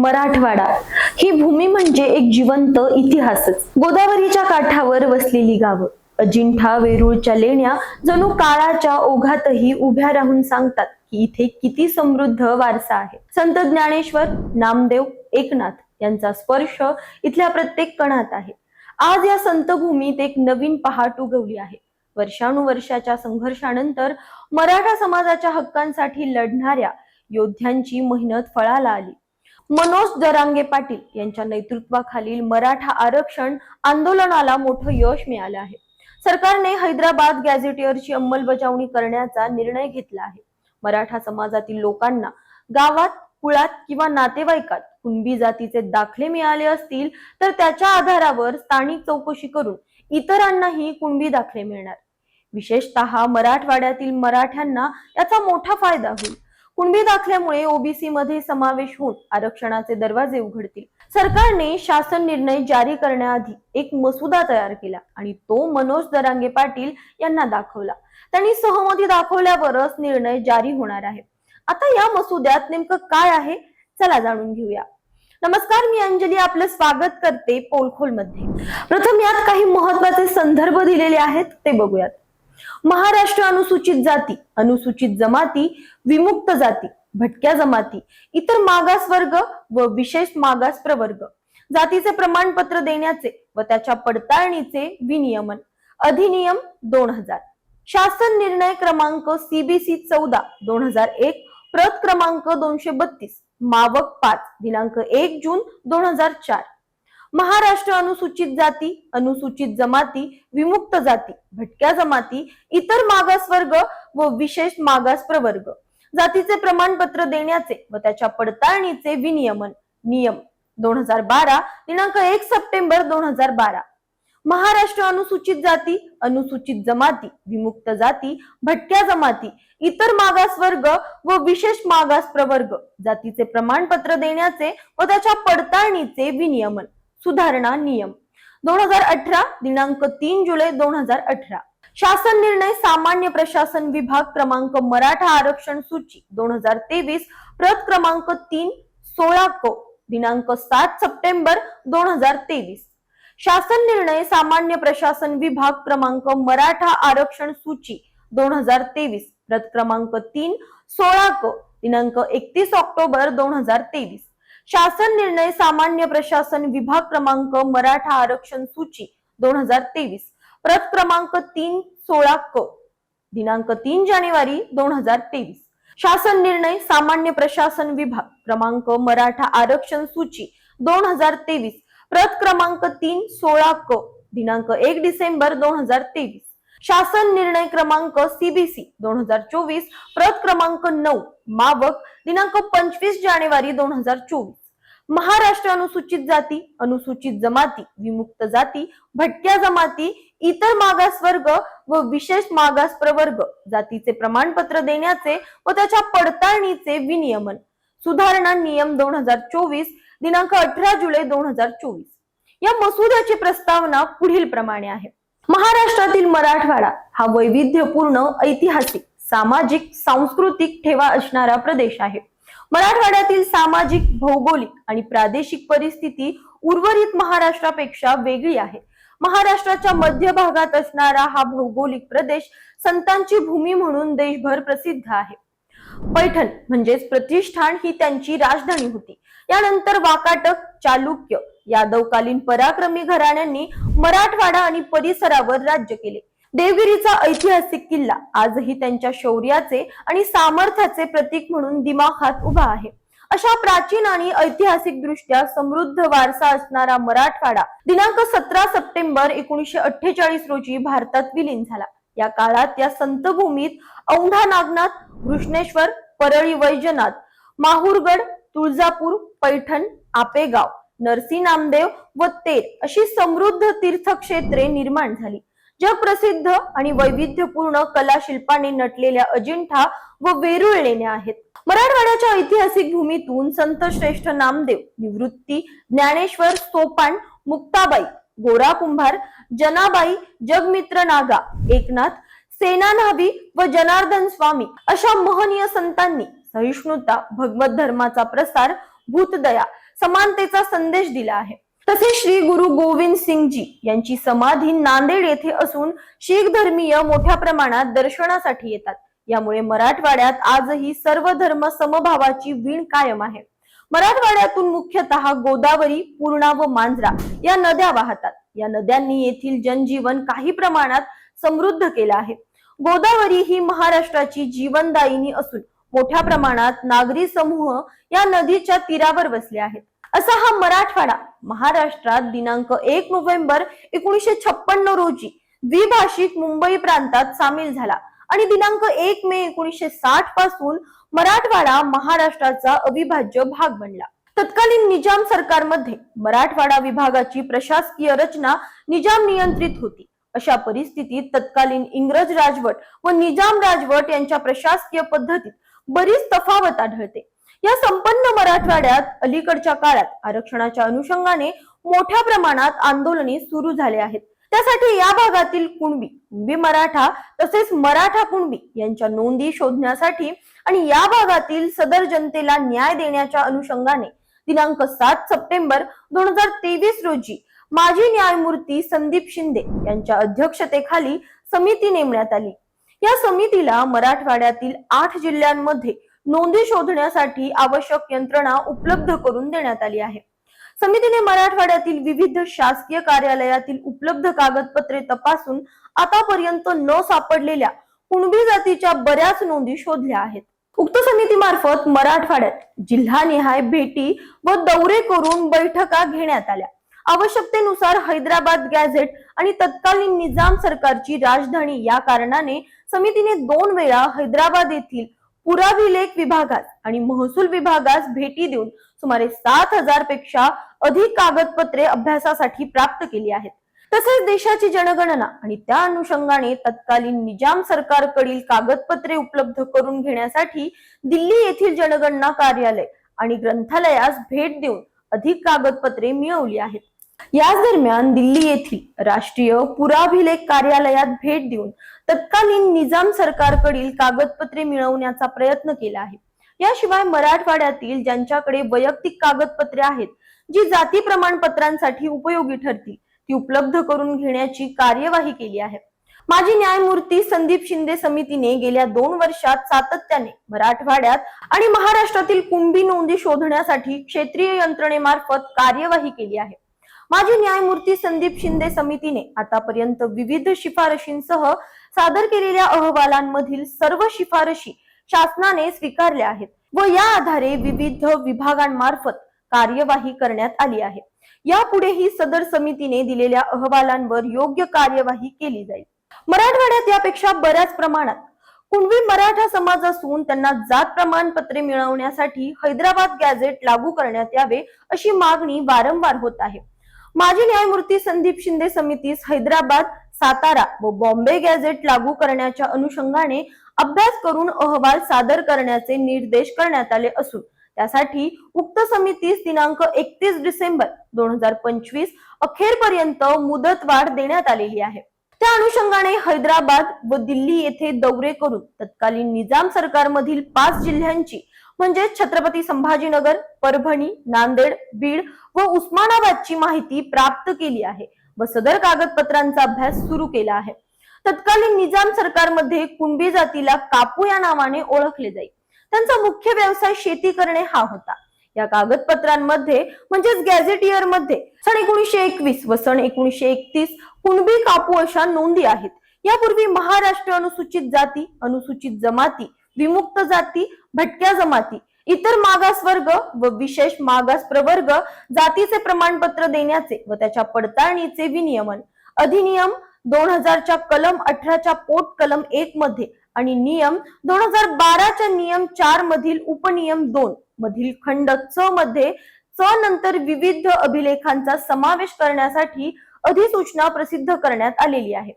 मराठवाडा. ही भूमी म्हणजे एक जिवंत इतिहासच. गोदावरीच्या काठावर वसलेली गावं. अजिंठा वेरूळच्या लेण्या जणू काळाच्या ओघातही उभ्या राहून सांगतात की इथे किती समृद्ध वारसा आहे. संत ज्ञानेश्वर नामदेव एकनाथ यांचा स्पर्श इथल्या प्रत्येक कणात आहे. आज या संतभूमीत एक नवीन पहाट उगवली आहे. वर्षानुवर्षाच्या संघर्षानंतर मराठा समाजाच्या हक्कांसाठी लढणाऱ्या योद्ध्यांची मेहनत फळाला आली. मनोज दरांगे पाटील यांच्या नेतृत्वाखालील मराठा आरक्षण आंदोलनाला मोठं यश मिळालं आहे. सरकारने हैदराबाद गॅझेटियरची अंमलबजावणी करण्याचा निर्णय घेतला आहे. मराठा समाजातील लोकांना गावात कुळात किंवा नातेवाईकात कुणबी जातीचे दाखले मिळाले असतील तर त्याच्या आधारावर स्थानिक चौकशी करून इतरांनाही कुणबी दाखले मिळणार. विशेषतः मराठवाड्यातील मराठ्यांना याचा मोठा फायदा होईल. कुणबी दाखल्यामुळे ओबीसी मध्ये समावेश होऊन आरक्षणाचे दरवाजे उघडतील. सरकारने शासन निर्णय जारी करण्याआधी एक मसुदा तयार केला आणि तो मनोज दरांगे पाटील यांना दाखवला. त्यांनी सहमती दाखवल्यावरच निर्णय जारी होणार आहे. आता या मसुद्यात नेमकं काय आहे? चला जाणून घेऊया. नमस्कार मी अंजली. आपलं स्वागत करते पोलखोलमध्ये प्रथम यात काही महत्त्वाचे संदर्भ दिलेले आहेत ते बघूयात. महाराष्ट्र अनुसूचित जाती अनुसूचित जमाती विमुक्त जाती भटक्या जमाती इतर मागास वर्ग व विशेष मागास प्रवर्ग. जातीचे प्रमाणपत्र देण्याचे व त्याच्या पडताळणीचे विनियमन. अधिनियम दोन हजार. शासन निर्णय क्रमांक सीबीसी चौदा दोन हजार एक प्रत क्रमांक दोनशे बत्तीस मावक पाच दिनांक एक जून दोन हजार चार. महाराष्ट्र अनुसूचित जाती अनुसूचित जमाती विमुक्त जाती भटक्या जमाती इतर मागास वर्ग व विशेष मागास प्रवर्ग. जातीचे प्रमाणपत्र देण्याचे व त्याच्या पडताळणीचे विनियमन नियम दोन हजार बारा दिनांक एक सप्टेंबर दोन हजार बारा. महाराष्ट्र अनुसूचित जाती अनुसूचित जमाती विमुक्त जाती भटक्या जमाती इतर मागास वर्ग व विशेष मागास प्रवर्ग. जातीचे प्रमाणपत्र देण्याचे व त्याच्या पडताळणीचे विनियमन. सुधारणा नियम. दोन हजार अठरा दिनांक तीन जुलै दोन हजार अठरा. शासन निर्णय सामान्य प्रशासन विभाग क्रमांक मराठा आरक्षण सूची दोन हजार तेवीस प्रत क्रमांक तीन सोळा क दिनांक सात सप्टेंबर दोन हजार तेवीस. शासन निर्णय सामान्य प्रशासन विभाग क्रमांक मराठा आरक्षण सूची दोन हजार तेवीस प्रत क्रमांक तीन सोळा क दिनांक एकतीस ऑक्टोबर दोन हजार तेवीस. शासन निर्णय सामान्य प्रशासन विभाग क्रमांक मराठा आरक्षण सूची दोन हजार तेवीस. प्रत क्रमांक तीन सोळा क दिनांक तीन जानेवारी दोन हजार तेवीस. शासन निर्णय सामान्य प्रशासन विभाग क्रमांक मराठा आरक्षण सूची दोन हजार तेवीस. प्रत क्रमांक तीन सोळा क दिनांक एक डिसेंबर दोन हजार तेवीस. शासन निर्णय क्रमांक सीबीसी दोन हजार चोवीस प्रत क्रमांक नऊ मावक दिनांक पंचवीस जानेवारी दोन हजार चोवीस. महाराष्ट्र अनुसूचित जाती अनुसूचित जमाती विमुक्त जाती भटक्या जमाती इतर मागास वर्ग व विशेष मागास प्रवर्ग. जातीचे प्रमाणपत्र देण्याचे व त्याच्या पडताळणीचे विनियमन. सुधारणा नियम दोन हजार चोवीस दिनांक अठरा जुलै दोन हजार चोवीस. या मसुद्याची प्रस्तावना पुढील प्रमाणे आहे. महाराष्ट्रातील मराठवाडा हा वैविध्यपूर्ण ऐतिहासिक सामाजिक सांस्कृतिक ठेवा असणारा प्रदेश आहे. मराठवाड्यातील सामाजिक भौगोलिक आणि प्रादेशिक परिस्थिती उर्वरित महाराष्ट्रापेक्षा वेगळी आहे. महाराष्ट्राच्या मध्य भागात असणारा हा भौगोलिक प्रदेश संतांची भूमी म्हणून देशभर प्रसिद्ध आहे. पैठण म्हणजेच प्रतिष्ठान ही त्यांची राजधानी होती. यानंतर वाकाटक चालुक्य यादवकालीन पराक्रमी घराण्यांनी मराठवाडा आणि परिसरावर राज्य केले. देवगिरीचा ऐतिहासिक किल्ला आजही त्यांच्या शौर्याचे आणि सामर्थ्याचे प्रतीक म्हणून दिमाखात उभा आहे. अशा प्राचीन आणि ऐतिहासिक दृष्ट्या समृद्ध वारसा असणारा मराठवाडा दिनांक सतरा सप्टेंबर एकोणीसशे अठ्ठेचाळीस रोजी भारतात विलीन झाला. या काळात या संतभूमीत औंढा नागनाथ घृष्णेश्वर परळी वैजनाथ माहुरगड तुळजापूर पैठण आपेगाव नरसी नामदेव व तेर अशी समृद्ध तीर्थक्षेत्रे निर्माण झाली. जगप्रसिद्ध आणि वैविध्यपूर्ण कला शिल्पाने नटलेल्या अजिंठा व वेरूळ लेण्या आहेत. मराठवाड्याच्या ऐतिहासिक भूमीतून संत श्रेष्ठ नामदेव निवृत्ती ज्ञानेश्वर सोपान मुक्ताबाई गोरा कुंभार जनाबाई जगमित्र नागा एकनाथ सेना नाभी व जनार्दन स्वामी अशा महनीय संतांनी सहिष्णुता भगवत धर्माचा प्रसार भूतदया समानतेचा संदेश दिला आहे. तसेच श्री गुरु गोविंद सिंगजी यांची समाधी नांदेड येथे असून शीख धर्मीय मोठ्या प्रमाणात दर्शनासाठी येतात. यामुळे मराठवाड्यात आजही सर्व धर्म समभावाची वीण कायम आहे. मराठवाड्यातून मुख्यतः गोदावरी पूर्णा व मांजरा या नद्या वाहतात. या नद्यांनी येथील जनजीवन काही प्रमाणात समृद्ध केलं आहे. गोदावरी ही महाराष्ट्राची जीवनदायिनी असून मोठ्या प्रमाणात नागरी समूह या नदीच्या तीरावर वसले आहेत. असा हा मराठवाडा महाराष्ट्रात दिनांक एक नोव्हेंबर एकोणीसशे छप्पन्न रोजी द्विभाषिक मुंबई प्रांतात सामील झाला आणि दिनांक एक मे एकोणीसशे साठपासून मराठवाडा महाराष्ट्राचा अविभाज्य भाग बनला. तत्कालीन निजाम सरकारमध्ये मराठवाडा विभागाची प्रशासकीय रचना निजाम नियंत्रित होती. अशा परिस्थितीत तत्कालीन इंग्रज राजवट व निजाम राजवट यांच्या प्रशासकीय पद्धतीत बरीच तफावत आढळते. या संपन्न मराठवाड्यात अलीकडच्या काळात आरक्षणाच्या अनुषंगाने मोठ्या प्रमाणात आंदोलने सुरू झाले आहेत. त्यासाठी या भागातील कुणबी कुणबी मराठा तसेच मराठा कुणबी यांच्या नोंदी शोधण्यासाठी आणि या भागातील सदर जनतेला न्याय देण्याच्या अनुषंगाने दिनांक सात सप्टेंबर दोन हजार तेवीस रोजी माजी न्यायमूर्ती संदीप शिंदे यांच्या अध्यक्षतेखाली समिती नेमण्यात आली. या समितीला मराठवाड्यातील आठ जिल्ह्यांमध्ये नोंदी शोधण्यासाठी आवश्यक यंत्रणा उपलब्ध करून देण्यात आली आहे. समितीने मराठवाड्यातील विविध शासकीय कार्यालयातील उपलब्ध कागदपत्रे तपासून आतापर्यंत न सापडलेल्या कुणबी जातीच्या बऱ्याच नोंदी शोधल्या आहेत. उक्त समितीमार्फत मराठवाड्यात जिल्हानिहाय भेटी व दौरे करून बैठका घेण्यात आल्या. आवश्यकतेनुसार हैदराबाद गॅझेट आणि तत्कालीन निजाम सरकारची राजधानी या कारणाने समितीने दोन वेळा हैदराबाद येथील पुराभिलेख विभागास आणि महसूल विभागास भेटी देऊन सुमारे सात हजारपेक्षा अधिक कागदपत्रे अभ्यासासाठी प्राप्त केली आहेत. तसेच देशाची जनगणना. आणि त्या अनुषंगाने तत्कालीन निजाम सरकारकडील कागदपत्रे उपलब्ध करून घेण्यासाठी दिल्ली येथील जनगणना कार्यालय आणि ग्रंथालयास भेट देऊन अधिक कागदपत्रे मिळवली आहेत. याच दरम्यान दिल्ली येथील राष्ट्रीय पुराभिलेख कार्यालयात भेट देऊन तत्कालीन निजाम सरकारकडील कागदपत्रे मिळवण्याचा प्रयत्न केला आहे. याशिवाय मराठवाड्यातील ज्यांच्याकडे वैयक्तिक कागदपत्रे आहेत जी जाती प्रमाणपत्रांसाठी उपयोगी ठरतील ती उपलब्ध करून घेण्याची कार्यवाही केली आहे. माजी न्यायमूर्ती संदीप शिंदे समितीने गेल्या दोन वर्षात सातत्याने मराठवाड्यात आणि महाराष्ट्रातील कुंभी नोंदी शोधण्यासाठी क्षेत्रीय यंत्रणेमार्फत कार्यवाही केली आहे. माजी न्यायमूर्ती संदीप शिंदे समितीने आतापर्यंत विविध शिफारशींसह सादर केलेल्या अहवालांमधील सर्व शिफारशी शासनाने स्वीकारल्या आहेत व या आधारे विविध विभागांमार्फत कार्यवाही करण्यात आली आहे. यापुढेही सदर समितीने दिलेल्या अहवालांवर योग्य कार्यवाही केली जाईल. मराठवाड्यात यापेक्षा बऱ्याच प्रमाणात कुणबी मराठा समाज असून त्यांना जात प्रमाणपत्रे मिळवण्यासाठी हैदराबाद गॅझेट लागू करण्यात यावे अशी मागणी वारंवार होत आहे. माजी न्यायमूर्ती संदीप शिंदे समितीस हैदराबाद सातारा व बॉम्बे गॅझेट लागू करण्याच्या अनुषंगाने अभ्यास करून अहवाल सादर करण्याचे निर्देश करण्यात आले असून त्यासाठी उक्त समितीस दिनांक एकतीस डिसेंबर दोन हजार पंचवीस अखेरपर्यंत मुदतवाढ देण्यात आलेली आहे. त्या अनुषंगाने हैदराबाद व दिल्ली येथे दौरे करून तत्कालीन निजाम सरकारमधील पाच जिल्ह्यांची म्हणजे छत्रपती संभाजीनगर परभणी नांदेड बीड व उस्मानाबादची माहिती प्राप्त केली आहे व सदर कागदपत्रांचा अभ्यास सुरू केला आहे. तत्कालीन निजाम सरकारमध्ये कुणबी जातीला कापू या नावाने ओळखले जाई. त्यांचा मुख्य व्यवसाय शेती करणे हा होता. या कागदपत्रांमध्ये म्हणजेच गॅझेटियरमध्ये सन एकोणीशे एकवीस व सन एकोणीशे एकतीस कुणबी कापू अशा नोंदी आहेत. यापूर्वी महाराष्ट्र अनुसूचित जाती अनुसूचित जमाती विमुक्त जाती भटक्या जमाती इतर मागास वर्ग व विशेष मागास प्रवर्ग जातीचे प्रमाणपत्र देण्याचे व त्याच्या पडताळणीचे विनियमन. अधिनियम दोन हजारच्या कलम अठराच्या पोट कलम एक मध्ये आणि नियम दोन हजार बाराच्या नियम चार मधील उपनियम दोन मधील खंड च मध्ये च नंतर विविध अभिलेखांचा समावेश करण्यासाठी अधिसूचना प्रसिद्ध करण्यात आलेली आहे.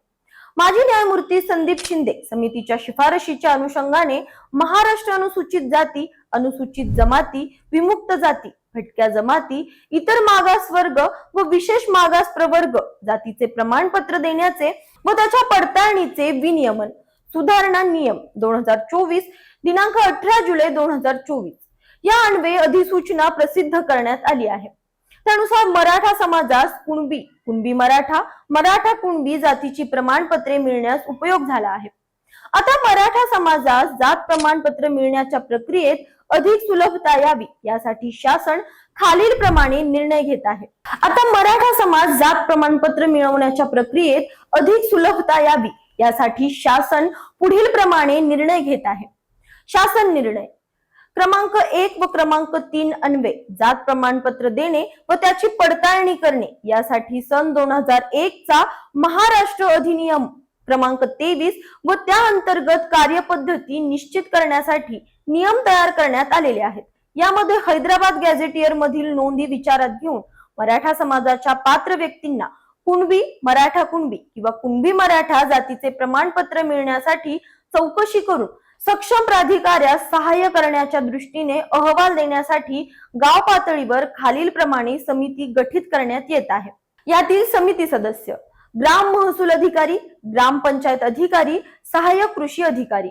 माजी न्यायमूर्ती संदीप शिंदे समितीच्या शिफारशीच्या अनुषंगाने महाराष्ट्र अनुसूचित जाती अनुसूचित जमाती विमुक्त जाती भटक्या जमाती इतर मागास वर्ग व विशेष मागास प्रवर्ग जातीचे प्रमाणपत्र देण्याचे व त्याच्या पडताळणीचे विनियमन सुधारणा नियम दोन हजार चोवीस दिनांक अठरा जुलै दोन हजार चोवीस. या अन्वये अधिसूचना प्रसिद्ध करण्यात आली आहे. त्यानुसार मराठा समाजास कुणबी कुणबी मराठा मराठा कुणबी जातीची प्रमाणपत्रे मिळण्यास उपयोग झाला आहे. आता मराठा समाजास जात प्रमाणपत्र मिळण्याच्या प्रक्रियेत अधिक सुलभता यावी यासाठी शासन खालील प्रमाणे निर्णय घेत आहे. आता मराठा समाज जात प्रमाणपत्र मिळवण्याच्या प्रक्रियेत अधिक सुलभता यावी यासाठी शासन पुढील प्रमाणे निर्णय घेत आहे. शासन निर्णय. क्रमांक एक व क्रमांक तीन अन्वय जात प्रमाणपत्र देणे व त्याची पडताळणी करणे यासाठी सन दोन हजार एक चा महाराष्ट्र अधिनियम क्रमांक तेवीस व त्या अंतर्गत कार्यपद्धती निश्चित करण्यासाठी नियम तयार करण्यात आलेले आहेत. यामध्ये हैदराबाद गॅझेटियर मधील नोंदी विचारात घेऊन मराठा समाजाच्या पात्र व्यक्तींना कुणबी मराठा कुणबी किंवा कुणबी मराठा जातीचे प्रमाणपत्र मिळण्यासाठी चौकशी करून सक्षम प्राधिकाऱ्यास सहाय्य करण्याच्या दृष्टीने अहवाल देण्यासाठी गाव पातळीवर खालील प्रमाणे समिती गठीत करण्यात येत आहे. यातील समिती सदस्य ग्राम महसूल अधिकारी ग्रामपंचायत अधिकारी सहाय्यक कृषी अधिकारी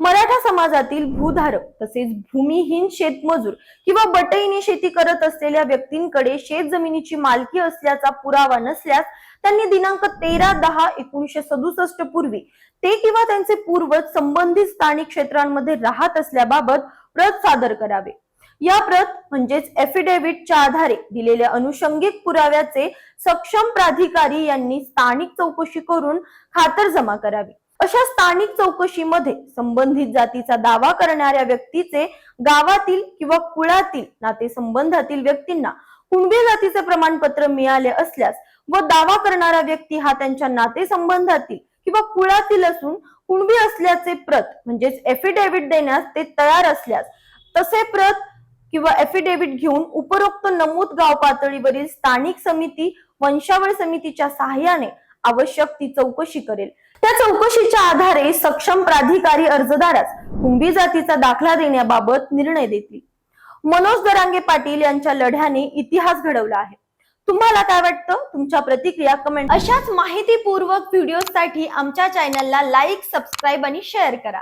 मराठा समाजातील भूधारक तसेच भूमिहीन शेतमजूर किंवा बटईने शेती करत असलेल्या व्यक्तींकडे शेत जमिनीची मालकी असल्याचा पुरावा नसल्यास त्यांनी दिनांक तेरा दहा एकोणीशे सदुसष्ट पूर्वी ते किंवा त्यांचे पूर्वज संबंधित स्थानिक क्षेत्रांमध्ये राहत असल्याबाबत प्रत सादर करावे. या प्रत म्हणजेच एफिडेव्हिटच्या आधारे दिलेल्या अनुषंगिक पुराव्याचे सक्षम प्राधिकारी यांनी स्थानिक चौकशी करून खातर जमा करावी. अशा स्थानिक चौकशीमध्ये संबंधित जातीचा दावा करणाऱ्या व्यक्तीचे गावातील किंवा कुळातील नातेसंबंधातील व्यक्तींना कुणबी जातीचे प्रमाणपत्र मिळाले असल्यास व दावा करणारा व्यक्ती हा त्यांच्या नातेसंबंधातील किंवा कुळातील असून कुणबी असल्याचे प्रत म्हणजेच एफिडेव्हिट देण्यास ते तयार असल्यास तसे प्रत किंवा एफिडेव्हिट घेऊन उपरोक्त नमूद गाव पातळीवरील स्थानिक समिती वंशावळ समितीच्या सहाय्याने आवश्यक ती चौकशी करेल. त्या चौकशीच्या आधारे सक्षम प्राधिकारी अर्जदारास कुंभी जातीचा दाखला देण्याबाबत निर्णय देतील. मनोज दरांगे पाटील यांच्या लढ्याने इतिहास घडवला आहे. तुम्हाला काय वाटतं? तुमच्या प्रतिक्रिया कमेंट अशाच माहितीपूर्वक व्हिडिओसाठी आमच्या चॅनलला लाईक सबस्क्राईब आणि शेअर करा.